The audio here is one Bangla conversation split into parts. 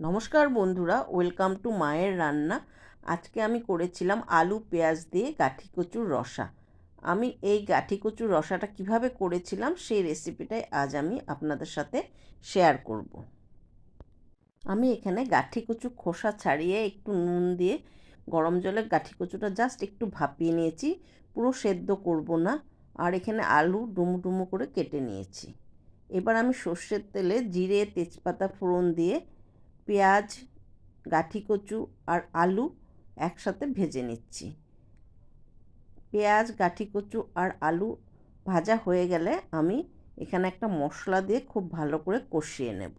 নমস্কার বন্ধুরা, ওয়েলকাম টু মায়ের রান্না। আজকে আমি করেছিলাম আলু, পেঁয়াজ দিয়ে গাঠি কচুর রসা। আমি এই গাঠি কচুর রসাটা কীভাবে করেছিলাম সেই রেসিপিটাই আজ আমি আপনাদের সাথে শেয়ার করব। আমি এখানে গাঠি কচু খোসা ছাড়িয়ে একটু নুন দিয়ে গরম জলে গাঠি কচুটা জাস্ট একটু ভাপিয়ে নিয়েছি। পুরো সেদ্ধ করব না, আর এখানে আলু ডুমু ডুমু করে কেটে নিয়েছি। এবার আমি সর্ষের তেলে জিরে, তেজপাতা, ফোড়ন দিয়ে পেঁয়াজ, গাঠি কচু আর আলু একসাথে ভেজে নিচ্ছি। পেঁয়াজ, গাঠি কচু আর আলু ভাজা হয়ে গেলে আমি এখানে একটা মশলা দিয়ে খুব ভালো করে কষিয়ে নেব।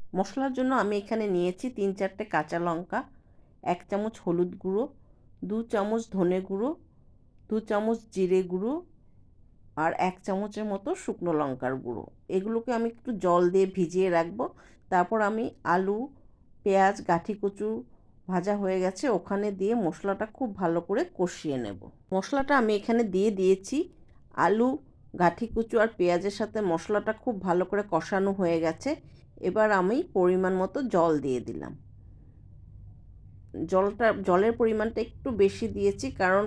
মশলার জন্য আমি এখানে নিয়েছি তিন চারটে কাঁচা লঙ্কা, এক চামচ হলুদ গুঁড়ো, দু চামচ ধনে গুঁড়ো, দু চামচ জিরে গুঁড়ো আর এক চামচের মতো শুকনো লঙ্কার গুঁড়ো। এগুলোকে আমি একটু জল দিয়ে ভিজিয়ে রাখব তারপর আমি আলু, পেঁয়াজ, গাঠি কচু ভাজা হয়ে গেছে। ওখানে দিয়ে মশলাটা খুব ভালো করে কষিয়ে নেব। মশলাটা আমি এখানে দিয়ে দিয়েছি। আলু, গাঠি কুচু আর পেঁয়াজের সাথে মশলাটা খুব ভালো করে কষানো হয়ে গেছে। এবার আমি পরিমাণ মতো জল দিয়ে দিলাম। জলটা, জলের পরিমাণটা একটু বেশি দিয়েছি কারণ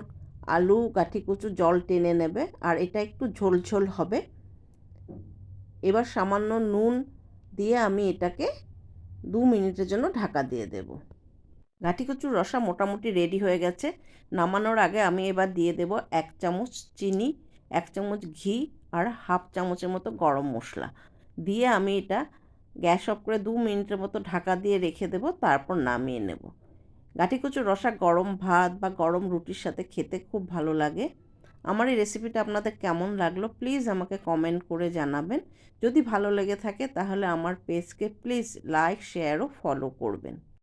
আলু, গাঠি কুচু জল টেনে নেবে আর এটা একটু ঝোল ঝোল হবে। এবার সামান্য নুন দিয়ে আমি এটাকে দু মিনিটের জন্য ঢাকা দিয়ে দেব। গাঠি কচুর রসা মোটামুটি রেডি হয়ে গেছে। নামানোর আগে আমি এবার দিয়ে দেব এক চামচ চিনি, এক চামচ ঘি আর হাফ চামচের মতো গরম মশলা। দিয়ে আমি এটা গ্যাস অফ করে দু মিনিটের মতো ঢাকা দিয়ে রেখে দেব, তারপর নামিয়ে নেব। গাঠি কচুর রসা গরম ভাত বা গরম রুটির সাথে খেতে খুব ভালো লাগে। আমার এই রেসিপিটা আপনাদের কেমন লাগল প্লিজ আমাকে কমেন্ট করে জানাবেন। যদি ভালো লেগে থাকে তাহলে আমার পেজকে প্লিজ লাইক শেয়ার ও ফলো করবেন।